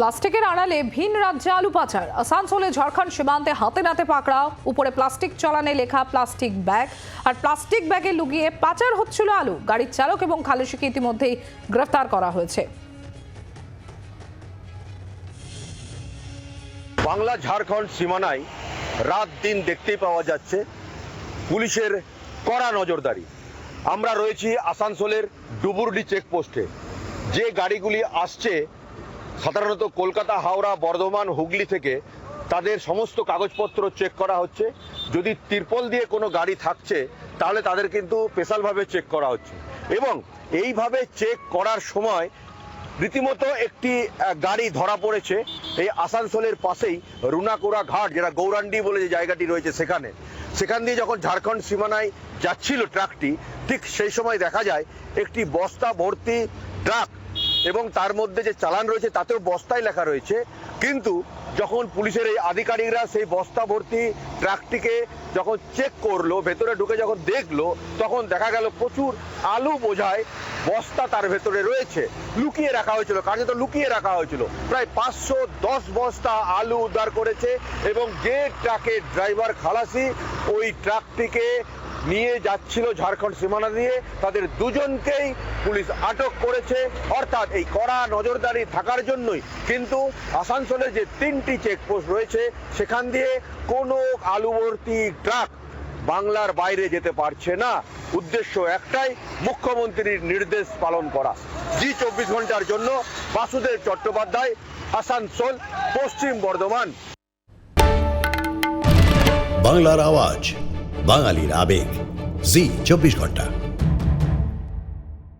প্লাস্টিকের আড়ালে ভিন রাজ্যে আলু পাচার। আসানসোলে, ঝাড়খণ্ড সীমান্তে হাতে নাতে পাকড়াও। উপরে প্লাস্টিক চলানে লেখা প্লাস্টিক ব্যাগ। আর প্লাস্টিক ব্যাগে লুকিয়ে পাচার হচ্ছিল আলু। গাড়ির চালক এবং খালেশিকে ইতিমধ্যেই গ্রেফতার করা হয়েছে। বাংলা, ঝাড়খণ্ড সীমানায় রাত দিন দেখতেই পাওয়া যাচ্ছে পুলিশের কড়া নজরদারি। আমরা রয়েছি আসানসোলের ডুবুরডি চেকপোস্টে যে গাড়িগুলি আসছে সাধারণত কলকাতা, হাওড়া, বর্ধমান, হুগলি থেকে তাদের সমস্ত কাগজপত্র চেক করা হচ্ছে। যদি তিরপল দিয়ে কোনো গাড়ি থাকছে, তাহলে তাদের কিন্তু স্পেশালভাবে চেক করা হচ্ছে। এবং এইভাবে চেক করার সময় রীতিমতো একটি গাড়ি ধরা পড়েছে। এই আসানসোলের পাশেই রুনাকুড়া ঘাট, যেটা গৌরান্ডি বলে যে জায়গাটি রয়েছে সেখানে। সেখান দিয়ে যখন ঝাড়খণ্ড সীমানায় যাচ্ছিল ট্রাকটি, ঠিক সেই সময় দেখা যায় একটি বস্তা ভর্তি ট্রাক এবং তার মধ্যে যে চালান রয়েছে, তাতেও বস্তায় লেখা রয়েছে। কিন্তু যখন পুলিশের এই আধিকারিকরা সেই বস্তা ভর্তি ট্রাকটিকে যখন চেক করল, ভেতরে ঢুকে যখন দেখল, তখন দেখা গেল প্রচুর আলু বোঝায় বস্তা তার ভেতরে রয়েছে। লুকিয়ে রাখা হয়েছিল কার্যত লুকিয়ে রাখা হয়েছিল? প্রায় পাঁচশো দশ বস্তা আলু উদ্ধার করেছে এবং যে ট্রাকের ড্রাইভার খালাসি, ওই ট্রাকটিকে নিয়ে যাচ্ছিল ঝাড়খণ্ড সীমানা দিয়ে। তাদের দুজনকেই পুলিশ আটক করেছে। অর্থাৎ এই কড়া নজরদারি থাকার জন্যই কিন্তু আসানসোলে যে তিনটি চেকপোস্ট রয়েছে, সেখান দিয়ে কোনো আলুবর্তী ট্রাক বাংলার বাইরে যেতে পারছে না। উদ্দেশ্য একটাই, মুখ্যমন্ত্রীর নির্দেশ পালন করা। জি চব্বিশ ঘণ্টার জন্য বাসুদেব চট্টোপাধ্যায় আসানসোল পশ্চিম বর্ধমান। বাংলার আওয়াজ, বাঙালির আবেগ। জি চব্বিশ ঘণ্টা।